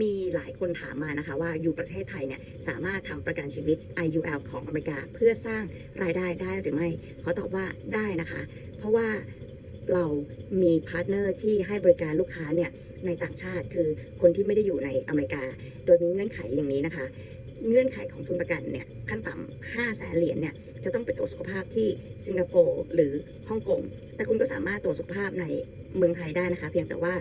มีหลายคนถามมานะคะว่าอยู่ประเทศไทยเนี่ยสามารถทำประกันชีวิต IUL ของอเมริกาเพื่อสร้างรายได้ได้หรือไม่ขอตอบว่าได้นะคะ เพราะว่าเรามีพาร์ทเนอร์ที่ให้บริการลูกค้าเนี่ยในต่างชาติคือคนที่ไม่ได้อยู่ในอเมริกา โดยมีเงื่อนไขอย่างนี้นะคะ เงื่อนไขของทุนประกันเนี่ยขั้นต่ำ5แสนเหรียญเนี่ยจะต้องไปตรวจสุขภาพที่สิงคโปร์หรือฮ่องกงแต่คุณก็สามารถตรวจสุขภาพในเมืองไทยได้นะคะ เพียงแต่ว่า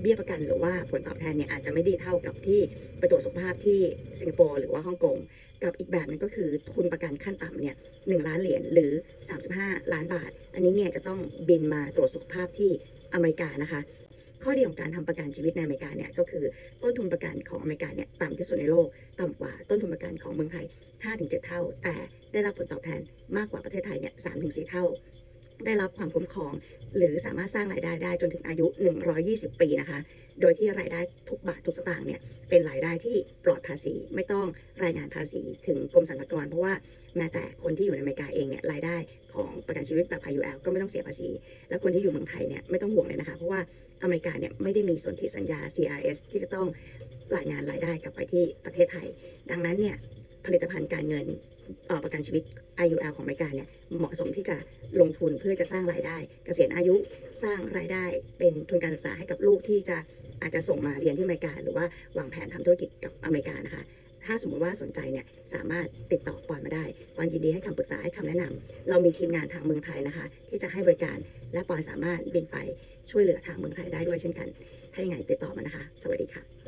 เบี้ยประกันหรือว่าผลตอบแทนเนี่ยอาจจะไม่ดีเท่ากับที่ไปตรวจสุขภาพที่สิงคโปร์หรือว่าฮ่องกงกับอีกแบบนึงก็คือทุนประกันขั้นต่ำเนี่ยหล้านเหรียญหรือ 35 ล้านบาท อันนี้เนี่ยจะต้องบินมาตรวจสุขภาพที่อเมริกานะคะ ข้อดีของการทำประกันชีวิตในอเมริกาเนี่ยก็คือต้นทุนประกันของอเมริกาเนี่ยต่ำที่สุดในโลกต่ำกว่าต้นทุนประกันของเมืองไทย 5-7 เท่า แต่ได้รับผลตอบแทนมากกว่าประเทศไทยเนี่ย3-4 เท่า ได้รับความคุ้มครอง หรือสามารถสร้างรายได้ได้จนถึงอายุ 120 ปีนะคะ โดยที่รายได้ทุกบาททุกสตางค์เนี่ยเป็นรายได้ที่ปลอดภาษี ไม่ต้องรายงานภาษีถึงกรมสรรพากรเพราะว่าแม้แต่คนที่อยู่ในอเมริกาเองเนี่ยรายได้ของประกันชีวิตแบบ IUL ก็ไม่ต้องเสียภาษี แล้วคนที่อยู่เมืองไทยเนี่ยไม่ต้องห่วงเลยนะคะ เพราะว่าอเมริกาเนี่ยไม่ได้มีส่วนที่สัญญา CRS ที่จะต้องรายงานรายได้กลับไปที่ประเทศไทย ดังนั้นเนี่ยผลิตภัณฑ์การเงิน ประกันชีวิต IUL ของอเมริกาเนี่ยเหมาะสมที่จะลงทุนเพื่อจะสร้างรายได้เกษียณอายุสร้างรายได้เป็นทุนการศึกษาให้กับลูกที่จะอาจจะส่งมาเรียนที่อเมริกา หรือว่าวางแผนทำธุรกิจกับอเมริกานะคะ ถ้าสมมติว่าสนใจเนี่ยสามารถติดต่อปอนมาได้ปอนยินดีให้คำปรึกษาให้คำแนะนำเรามีทีมงานทางเมืองไทยนะคะ ที่จะให้บริการและปอนสามารถบินไปช่วยเหลือทางเมืองไทยได้ด้วยเช่นกัน ถ้ายังไงติดต่อมานะคะ สวัสดีค่ะ